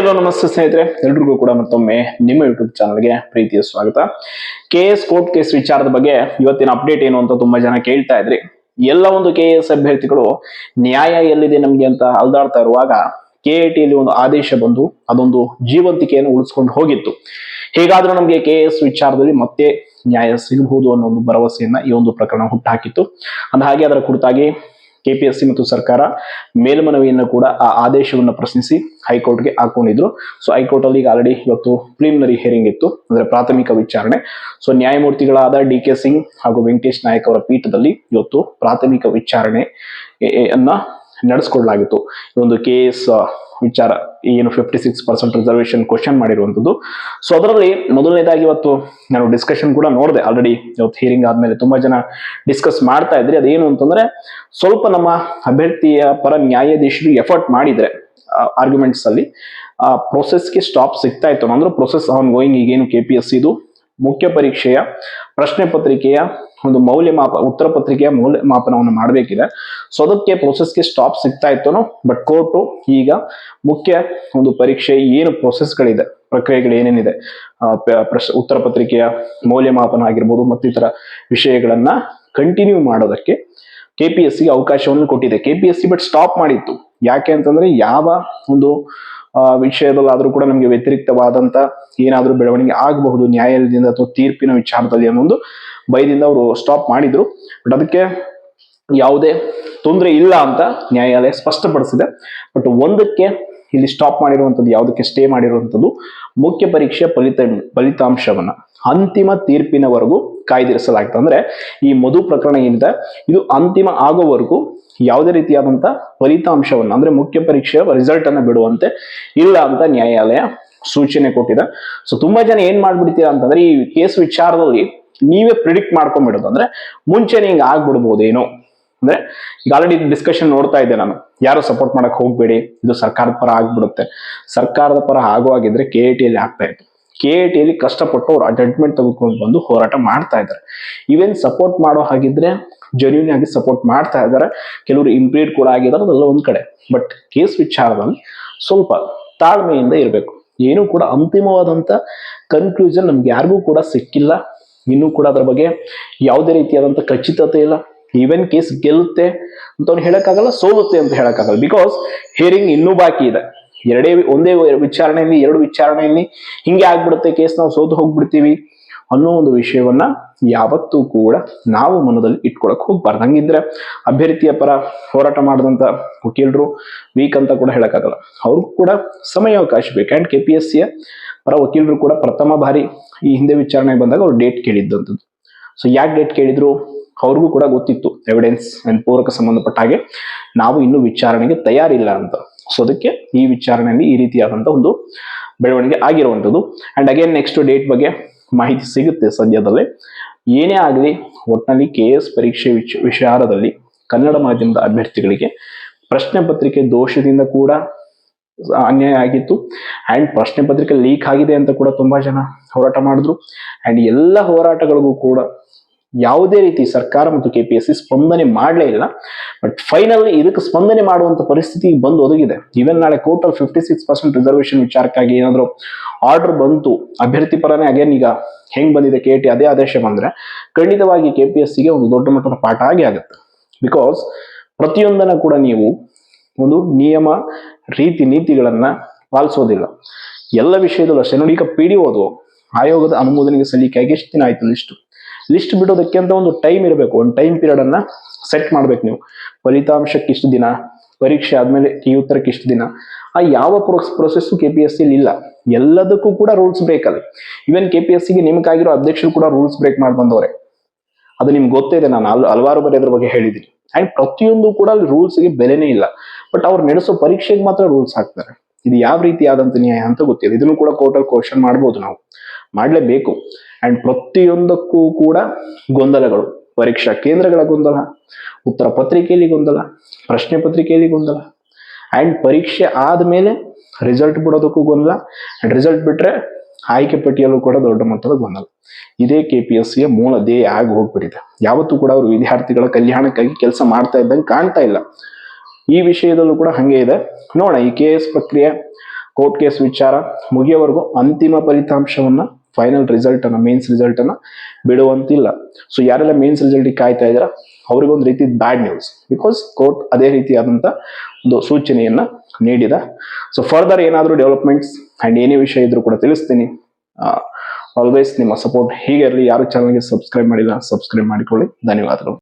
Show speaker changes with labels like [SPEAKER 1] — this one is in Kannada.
[SPEAKER 1] ಹಲೋ ನಮಸ್ತೆ ಸ್ನೇಹಿತರೆ. ಎಲ್ರಿಗೂ ಕೂಡ ಮತ್ತೊಮ್ಮೆ ನಿಮ್ಮ ಯೂಟ್ಯೂಬ್ ಚಾನಲ್ಗೆ ಪ್ರೀತಿಯ ಸ್ವಾಗತ. ಕೆ ಎಸ್ ಕೋರ್ಟ್ ಕೇಸ್ ವಿಚಾರದ ಬಗ್ಗೆ ಇವತ್ತಿನ ಅಪ್ಡೇಟ್ ಏನು ಅಂತ ತುಂಬಾ ಜನ ಕೇಳ್ತಾ ಇದ್ರಿ. ಎಲ್ಲ ಒಂದು ಕೆ ಎಸ್ ಅಭ್ಯರ್ಥಿಗಳು ನ್ಯಾಯ ಎಲ್ಲಿದೆ ನಮ್ಗೆ ಅಂತ ಅಲ್ದಾಡ್ತಾ ಇರುವಾಗ ಕೆ ಎ ಟಿಯಲ್ಲಿ ಒಂದು ಆದೇಶ ಬಂದು ಅದೊಂದು ಜೀವಂತಿಕೆಯನ್ನು ಉಳಿಸ್ಕೊಂಡು ಹೋಗಿತ್ತು. ಹೇಗಾದ್ರೂ ನಮಗೆ ಕೆ ಎಸ್ ವಿಚಾರದಲ್ಲಿ ಮತ್ತೆ ನ್ಯಾಯ ಸಿಗಬಹುದು ಅನ್ನೋ ಒಂದು ಭರವಸೆಯನ್ನ ಈ ಒಂದು ಪ್ರಕರಣ ಹುಟ್ಟಾಕಿತ್ತು. ಅಂದ ಹಾಗೆ ಅದರ ಕುರಿತಾಗಿ ಕೆಪಿಎಸ್ಸಿ ಮತ್ತು ಸರ್ಕಾರ ಮೇಲ್ಮನವಿಯನ್ನು ಕೂಡ ಆ ಆದೇಶವನ್ನು ಪ್ರಶ್ನಿಸಿ ಹೈಕೋರ್ಟ್ಗೆ ಹಾಕೊಂಡಿದ್ರು. ಸೊ ಹೈಕೋರ್ಟ್ ಅಲ್ಲಿ ಈಗ ಆಲ್ರೆಡಿ ಇವತ್ತು ಪ್ರಿಲಿಮಿನರಿ ಹಿಯರಿಂಗ್ ಇತ್ತು. ಅಂದ್ರೆ ಪ್ರಾಥಮಿಕ ವಿಚಾರಣೆ. ಸೊ ನ್ಯಾಯಮೂರ್ತಿಗಳಾದ ಡಿ ಕೆ ಸಿಂಗ್ ಹಾಗೂ ವೆಂಕಟೇಶ್ ನಾಯಕ್ ಅವರ ಪೀಠದಲ್ಲಿ ಇವತ್ತು ಪ್ರಾಥಮಿಕ ವಿಚಾರಣೆ ಅನ್ನ ನಡೆಸ್ಕೊಡ್ಲಾಗಿತ್ತು. ಈ ಒಂದು ಕೆ ಎಸ್ ವಿಚಾರ ಏನು fifty six percent reservation question ಮಾಡಿರುವಂಥದ್ದು. ಸೊ ಅದರಲ್ಲಿ ಮೊದಲನೇದಾಗಿ ಇವತ್ತು ನಾನು ಡಿಸ್ಕಷನ್ ಕೂಡ ನೋಡಿದೆ. ಆಲ್ರೆಡಿ ಇವತ್ತು ಹಿಯರಿಂಗ್ ಆದ್ಮೇಲೆ ತುಂಬಾ ಜನ ಡಿಸ್ಕಸ್ ಮಾಡ್ತಾ ಇದ್ರಿ. ಅದೇನು ಅಂತಂದ್ರೆ ಸ್ವಲ್ಪ ನಮ್ಮ ಅಭ್ಯರ್ಥಿಯ ಪರ ನ್ಯಾಯಾಧೀಶರು ಎಫರ್ಟ್ ಮಾಡಿದ್ರೆ ಆರ್ಗ್ಯುಮೆಂಟ್ಸ್ ಅಲ್ಲಿ ಪ್ರೊಸೆಸ್ಗೆ ಸ್ಟಾಪ್ ಸಿಗ್ತಾ ಇತ್ತು. ಅಂದ್ರೆ ಪ್ರೊಸೆಸ್ ಆನ್ ಗೋಯಿಂಗ್ ಈಗೇನು ಕೆ ಪಿ ಎಸ್ ಇದು ಮುಖ್ಯ ಪರೀಕ್ಷೆಯ ಪ್ರಶ್ನೆ ಪತ್ರಿಕೆಯ ಒಂದು ಮೌಲ್ಯಮಾಪ, ಉತ್ತರ ಪತ್ರಿಕೆಯ ಮೌಲ್ಯಮಾಪನವನ್ನು ಮಾಡಬೇಕಿದೆ. ಸೊ ಅದಕ್ಕೆ ಪ್ರೊಸೆಸ್ಗೆ ಸ್ಟಾಪ್ ಸಿಗ್ತಾ ಇತ್ತು ಬಟ್ ಕೋರ್ಟು ಈಗ ಮುಖ್ಯ ಒಂದು ಪರೀಕ್ಷೆ ಏನು ಪ್ರೊಸೆಸ್ಗಳಿದೆ ಪ್ರಕ್ರಿಯೆಗಳು ಏನೇನಿದೆ ಉತ್ತರ ಪತ್ರಿಕೆಯ ಮೌಲ್ಯಮಾಪನ ಆಗಿರ್ಬೋದು ಮತ್ತಿತರ ವಿಷಯಗಳನ್ನ ಕಂಟಿನ್ಯೂ ಮಾಡೋದಕ್ಕೆ ಕೆ ಪಿ ಎಸ್ ಸಿಗೆ ಅವಕಾಶವನ್ನು ಕೊಟ್ಟಿದೆ. K P S C but stop ಮಾಡಿತ್ತು. ಯಾಕೆ ಅಂತಂದ್ರೆ ಯಾವ ಒಂದು ವಿಷಯದಲ್ಲಾದ್ರೂ ಕೂಡ ನಮಗೆ ವ್ಯತಿರಿಕ್ತವಾದಂತ ಏನಾದರೂ ಬೆಳವಣಿಗೆ ಆಗಬಹುದು ನ್ಯಾಯಾಲಯದಿಂದ ಅಥವಾ ತೀರ್ಪಿನ ವಿಚಾರದಲ್ಲಿ ಅನ್ನೋ ಒಂದು ಭಯದಿಂದ ಅವರು ಸ್ಟಾಪ್ ಮಾಡಿದ್ರು. ಬಟ್ ಅದಕ್ಕೆ ಯಾವುದೇ ತೊಂದರೆ ಇಲ್ಲ ಅಂತ ನ್ಯಾಯಾಲಯ ಸ್ಪಷ್ಟಪಡಿಸಿದೆ. ಬಟ್ ಒಂದಕ್ಕೆ ಇಲ್ಲಿ ಸ್ಟಾಪ್ ಮಾಡಿರುವಂಥದ್ದು, ಯಾವುದಕ್ಕೆ ಸ್ಟೇ ಮಾಡಿರುವಂಥದ್ದು, ಮುಖ್ಯ ಪರೀಕ್ಷೆ ಫಲಿತ, ಫಲಿತಾಂಶವನ್ನು, ಅಂತಿಮ ತೀರ್ಪಿನವರೆಗೂ ಕಾಯ್ದಿರಿಸಲಾಗಿದೆ ಅಂದ್ರೆ ಈ ಮಧು ಪ್ರಕರಣ ಏನಿದೆ, ಇದು ಅಂತಿಮ ಆಗೋವರೆಗೂ ಯಾವುದೇ ರೀತಿಯಾದಂಥ ಫಲಿತಾಂಶವನ್ನು, ಅಂದ್ರೆ ಮುಖ್ಯ ಪರೀಕ್ಷೆಯ ರಿಸಲ್ಟ್ ಅನ್ನ ಬಿಡುವಂತೆ ಇಲ್ಲ ಅಂತ ನ್ಯಾಯಾಲಯ ಸೂಚನೆ ಕೊಟ್ಟಿದೆ. ಸೊ ತುಂಬಾ ಜನ ಏನ್ ಮಾಡ್ಬಿಡ್ತೀರಾ ಅಂತಂದ್ರೆ ಈ ಕೇಸ್ ವಿಚಾರದಲ್ಲಿ ನೀವೇ ಪ್ರಿಡಿಕ್ಟ್ ಮಾಡ್ಕೊಂಡ್ಬಿಡೋದು. ಅಂದ್ರೆ ಮುಂಚೆನೆ ಹಿಂಗೆ ಆಗ್ಬಿಡ್ಬೋದೇನೋ. ಅಂದ್ರೆ ಈಗ ಆಲ್ರೆಡಿ ಡಿಸ್ಕಷನ್ ನೋಡ್ತಾ ಇದ್ದೆ ನಾನು. ಯಾರು ಸಪೋರ್ಟ್ ಮಾಡಕ್ ಹೋಗ್ಬೇಡಿ, ಇದು ಸರ್ಕಾರದ ಪರ ಆಗ್ಬಿಡುತ್ತೆ. ಸರ್ಕಾರದ ಪರ ಆಗುವಾಗಿದ್ರೆ ಕೆ ಎ ಟಿಯಲ್ಲಿ ಆಗ್ತಾ ಇತ್ತು. ಕೆ ಎ ಟಿಯಲ್ಲಿ ಕಷ್ಟಪಟ್ಟು ಅವ್ರು ಅಡ್ಮೆಂಟ್ ತೆಗೆದುಕೊಂಡು ಬಂದು ಹೋರಾಟ ಮಾಡ್ತಾ ಇದ್ದಾರೆ. ಇವೇನ್ ಸಪೋರ್ಟ್ ಮಾಡೋ ಹಾಗಿದ್ರೆ ಜೆನ್ಯೂನ್ ಆಗಿ ಸಪೋರ್ಟ್ ಮಾಡ್ತಾ ಇದ್ದಾರೆ. ಕೆಲವರು ಇಂಪ್ಲೀಡ್ ಕೂಡ ಆಗಿದ್ದಾರೆ, ಅದೆಲ್ಲ ಒಂದ್ ಕಡೆ. ಬಟ್ ಕೇಸ್ ವಿಚಾರದಲ್ಲಿ ಸ್ವಲ್ಪ ತಾಳ್ಮೆಯಿಂದ ಇರಬೇಕು. ಏನೂ ಕೂಡ ಅಂತಿಮವಾದಂತ ಕನ್ಕ್ಲೂಷನ್ ನಮ್ಗೆ ಯಾರಿಗೂ ಕೂಡ ಸಿಕ್ಕಿಲ್ಲ. ಇನ್ನೂ ಕೂಡ ಅದ್ರ ಬಗ್ಗೆ ಯಾವುದೇ ರೀತಿಯಾದಂತ ಖಚಿತತೆ ಇಲ್ಲ. ಈವನ್ ಕೇಸ್ ಗೆಲ್ಲುತ್ತೆ ಅಂತ ಅವ್ನು ಹೇಳಕ್ಕಾಗಲ್ಲ, ಸೋಲುತ್ತೆ ಅಂತ ಹೇಳಕ್ಕಾಗಲ್ಲ. ಬಿಕಾಸ್ ಹಿಯರಿಂಗ್ ಇನ್ನೂ ಬಾಕಿ ಇದೆ. ಎರಡೇ ಒಂದೇ ವಿಚಾರಣೆಯಲ್ಲಿ, ಎರಡು ವಿಚಾರಣೆಯಲ್ಲಿ ಹಿಂಗೆ ಆಗ್ಬಿಡುತ್ತೆ ಕೇಸ್ ನಾವು ಸೋತು ಹೋಗ್ಬಿಡ್ತೀವಿ ಅನ್ನೋ ಒಂದು ವಿಷಯವನ್ನ ಯಾವತ್ತೂ ಕೂಡ ನಾವು ಮನದಲ್ಲಿ ಇಟ್ಕೊಳಕ್ ಹೋಗ್ಬಾರ್ದು. ಹಂಗಿದ್ರೆ ಅಭ್ಯರ್ಥಿಯ ಪರ ಹೋರಾಟ ಮಾಡಿದಂತ ವಕೀಲರು ವೀಕ್ ಅಂತ ಕೂಡ ಹೇಳಕ್ಕಾಗಲ್ಲ. ಅವ್ರಿಗೂ ಕೂಡ ಸಮಯಾವಕಾಶ ಬೇಕು. ಅಂಡ್ ಕೆ ಪಿ ಎಸ್ ಸಿಯ ಪರ ವಕೀಲರು ಕೂಡ ಪ್ರಥಮ ಬಾರಿ ಈ ಹಿಂದೆ ವಿಚಾರಣೆ ಬಂದಾಗ ಅವ್ರು ಡೇಟ್ ಕೇಳಿದ್ದಂಥದ್ದು ಸೊ ಯಾಕೆ ಡೇಟ್ ಕೇಳಿದ್ರು? ಅವ್ರಿಗೂ ಕೂಡ ಗೊತ್ತಿತ್ತು ಎವಿಡೆನ್ಸ್ ಅಂಡ್ ಪೂರಕ ಸಂಬಂಧಪಟ್ಟ ಹಾಗೆ ನಾವು ಇನ್ನೂ ವಿಚಾರಣೆಗೆ ತಯಾರಿಲ್ಲ ಅಂತ. ಸೊ ಅದಕ್ಕೆ ಈ ವಿಚಾರಣೆಯಲ್ಲಿ ಈ ರೀತಿಯಾದಂಥ ಒಂದು ಬೆಳವಣಿಗೆ ಆಗಿರುವಂಥದ್ದು. ಅಂಡ್ ಅಗೇನ್ ನೆಕ್ಸ್ಟ್ ಡೇಟ್ ಬಗ್ಗೆ ಮಾಹಿತಿ ಸಿಗುತ್ತೆ ಸದ್ಯದಲ್ಲೇ. ಏನೇ ಆಗಲಿ ಒಟ್ಟಿನಲ್ಲಿ ಕೆ ಎಸ್ ಪರೀಕ್ಷೆ ವಿಚ, ವಿಚಾರದಲ್ಲಿ ಕನ್ನಡ ಮಾಧ್ಯಮದ ಅಭ್ಯರ್ಥಿಗಳಿಗೆ ಪ್ರಶ್ನೆ ಪತ್ರಿಕೆ ದೋಷದಿಂದ ಕೂಡ ಅನ್ಯಾಯ ಆಗಿತ್ತು. ಅಂಡ್ ಪ್ರಶ್ನೆ ಪತ್ರಿಕೆ ಲೀಕ್ ಆಗಿದೆ ಅಂತ ಕೂಡ ತುಂಬಾ ಜನ ಹೋರಾಟ ಮಾಡಿದ್ರು. ಅಂಡ್ ಎಲ್ಲ ಹೋರಾಟಗಳಿಗೂ ಕೂಡ ಯಾವುದೇ ರೀತಿ ಸರ್ಕಾರ ಮತ್ತು ಕೆ ಪಿ ಎಸ್ ಸಿ ಸ್ಪಂದನೆ ಮಾಡಲೇ ಇಲ್ಲ. ಬಟ್ ಫೈನಲಿ ಇದಕ್ಕೆ ಸ್ಪಂದನೆ ಮಾಡುವಂತ ಪರಿಸ್ಥಿತಿ ಬಂದು ಒದಗಿದೆ. ಈವನ್ ನಾಳೆ ಕೋರ್ಟ್ ಅಲ್ಲಿ ಫಿಫ್ಟಿ ಸಿಕ್ಸ್ ಪರ್ಸೆಂಟ್ ರಿಸರ್ವೇಶನ್ ವಿಚಾರಕ್ಕಾಗಿ ಏನಾದ್ರು ಆರ್ಡರ್ ಬಂತು, ಅಭ್ಯರ್ಥಿ ಪರನೇ ಅಗೇನ್ ಈಗ ಹೆಂಗ್ ಬಂದಿದೆ ಕೆ ಟಿ ಅದೇ ಆದೇಶ ಬಂದ್ರೆ ಖಂಡಿತವಾಗಿ ಕೆ ಪಿ ಎಸ್ ಸಿಗೆ ಒಂದು ದೊಡ್ಡ ಮಟ್ಟದ ಪಾಠ ಆಗಿ ಆಗುತ್ತೆ. ಬಿಕಾಸ್ ಪ್ರತಿಯೊಂದನ್ನು ಕೂಡ ನೀವು ಒಂದು ನಿಯಮ, ರೀತಿ, ನೀತಿಗಳನ್ನ ಪಾಲಿಸೋದಿಲ್ಲ. ಎಲ್ಲ ವಿಷಯದಲ್ಲೂ ಅಷ್ಟೇ ನೋಡಿ, ಈಗ ಪಿ ಓದು ಆಯೋಗದ ಅನುಮೋದನೆಗೆ ಸಲ್ಲಿಕೆಯಾಗಿ ಎಷ್ಟು ದಿನ ಆಯ್ತು ಲಿಸ್ಟ್ ಲಿಸ್ಟ್ ಬಿಡೋದಕ್ಕೆ ಅಂತ ಒಂದು ಟೈಮ್ ಇರಬೇಕು. ಒಂದು ಟೈಮ್ ಪೀರಿಯಡ್ ಅನ್ನ ಸೆಟ್ ಮಾಡ್ಬೇಕು ನೀವು. ಫಲಿತಾಂಶಕ್ಕೆ ಇಷ್ಟು ದಿನ, ಪರೀಕ್ಷೆ ಆದ್ಮೇಲೆ ಈ ಉತ್ತರಕ್ಕೆ ಇಷ್ಟು ದಿನ. ಆ ಯಾವ ಪ್ರೊಸೆಸ್ ಕೆ ಪಿ ಎಸ್ ಸಿಲಿ ಇಲ್ಲ. ಎಲ್ಲದಕ್ಕೂ ಕೂಡ ರೂಲ್ಸ್ ಬ್ರೇಕ್ ಅಲ್ಲಿ. ಈವನ್ ಕೆ ಪಿ ಎಸ್ ಸಿಗೆ ನೇಮಕ ಅಧ್ಯಕ್ಷರು ಕೂಡ ರೂಲ್ಸ್ ಬ್ರೇಕ್ ಮಾಡಿ ಬಂದವ್ರೆ. ಅದು ನಿಮ್ಗೆ ಗೊತ್ತೇ ಇದೆ, ನಾನು ಅಲ್, ಹಲವಾರು ಬಾರಿ ಅದ್ರ ಬಗ್ಗೆ ಹೇಳಿದ್ದೀನಿ. ಅಂಡ್ ಪ್ರತಿಯೊಂದು ಕೂಡ ಅಲ್ಲಿ ರೂಲ್ಸ್ಗೆ ಬೆಲೆನೇ ಇಲ್ಲ. ಬಟ್ ಅವ್ರು ನಡೆಸೋ ಪರೀಕ್ಷೆಗೆ ಮಾತ್ರ ರೂಲ್ಸ್ ಹಾಕ್ತಾರೆ. ಇದು ಯಾವ ರೀತಿಯಾದಂತ ನ್ಯಾಯ ಅಂತ ಗೊತ್ತಿಲ್ಲ. ಇದನ್ನು ಕೂಡ ಕೋರ್ಟಲ್ಲಿ ಕ್ವಶನ್ ಮಾಡ್ಬೋದು ನಾವು. ಮಾಡಲೇಬೇಕು. ಅಂಡ್ ಪ್ರತಿಯೊಂದಕ್ಕೂ ಕೂಡ ಗೊಂದಲಗಳು. ಪರೀಕ್ಷಾ ಕೇಂದ್ರಗಳ ಗೊಂದಲ, ಉತ್ತರ ಪತ್ರಿಕೆಯಲ್ಲಿ ಗೊಂದಲ, ಪ್ರಶ್ನೆ ಪತ್ರಿಕೆಯಲ್ಲಿ ಗೊಂದಲ. ಆ್ಯಂಡ್ ಪರೀಕ್ಷೆ ಆದಮೇಲೆ ರಿಸಲ್ಟ್ ಬಿಡೋದಕ್ಕೂ ಗೊಂದಲ. ಆ್ಯಂಡ್ ರಿಸಲ್ಟ್ ಬಿಟ್ರೆ ಆಯ್ಕೆ ಪಟ್ಟಿಯಲ್ಲೂ ಕೂಡ ದೊಡ್ಡ ಮಟ್ಟದ ಗೊಂದಲ. ಇದೇ ಕೆ ಪಿ ಎಸ್ ಮೂಲ ಧ್ಯೇಯ ಆಗಿ ಹೋಗ್ಬಿಟ್ಟಿದೆ. ಯಾವತ್ತೂ ಕೂಡ ಅವರು ವಿದ್ಯಾರ್ಥಿಗಳ ಕಲ್ಯಾಣಕ್ಕಾಗಿ ಕೆಲಸ ಮಾಡ್ತಾ ಇದ್ದಂಗೆ ಕಾಣ್ತಾ ಇಲ್ಲ. ಈ ವಿಷಯದಲ್ಲೂ ಕೂಡ ಹಂಗೆ ಇದೆ. ನೋಡೋಣ ಈ ಕೆ ಎಸ್ ಪ್ರಕ್ರಿಯೆ ಕೋರ್ಟ್ ಕೇಸ್ ವಿಚಾರ ಮುಗಿಯವರೆಗೂ ಅಂತಿಮ ಫಲಿತಾಂಶವನ್ನ ಫೈನಲ್ ರಿಸಲ್ಟ್ ಅನ್ನ ಮೇನ್ಸ್ ರಿಸಲ್ಟ್ ಅನ್ನ ಬಿಡುವಂತಿಲ್ಲ. ಸೊ ಯಾರೆಲ್ಲ ಮೇನ್ಸ್ ರಿಸಲ್ಟ್ ಕಾಯ್ತಾ ಇದಾರ ಅವ್ರಿಗೊಂದು ರೀತಿ ಬ್ಯಾಡ್ ನ್ಯೂಸ್ ಬಿಕಾಸ್ ಕೋರ್ಟ್ ಅದೇ ರೀತಿಯಾದಂಥ ಒಂದು ಸೂಚನೆಯನ್ನ ನೀಡಿದ. ಸೊ ಫರ್ದರ್ ಏನಾದರೂ ಡೆವಲಪ್ಮೆಂಟ್ಸ್ ಅಂಡ್ ಏನೇ ವಿಷಯ ಇದ್ರೂ ಕೂಡ ತಿಳಿಸ್ತೀನಿ. ಆಲ್ವೇಸ್ ನಿಮ್ಮ ಸಪೋರ್ಟ್ ಹೀಗೆ ಇರಲಿ ಯಾರು ಚಾನಲ್ಗೆ ಸಬ್ಸ್ಕ್ರೈಬ್ ಮಾಡಿಲ್ಲ ಸಬ್ಸ್ಕ್ರೈಬ್ ಮಾಡಿಕೊಳ್ಳಿ. ಧನ್ಯವಾದಗಳು.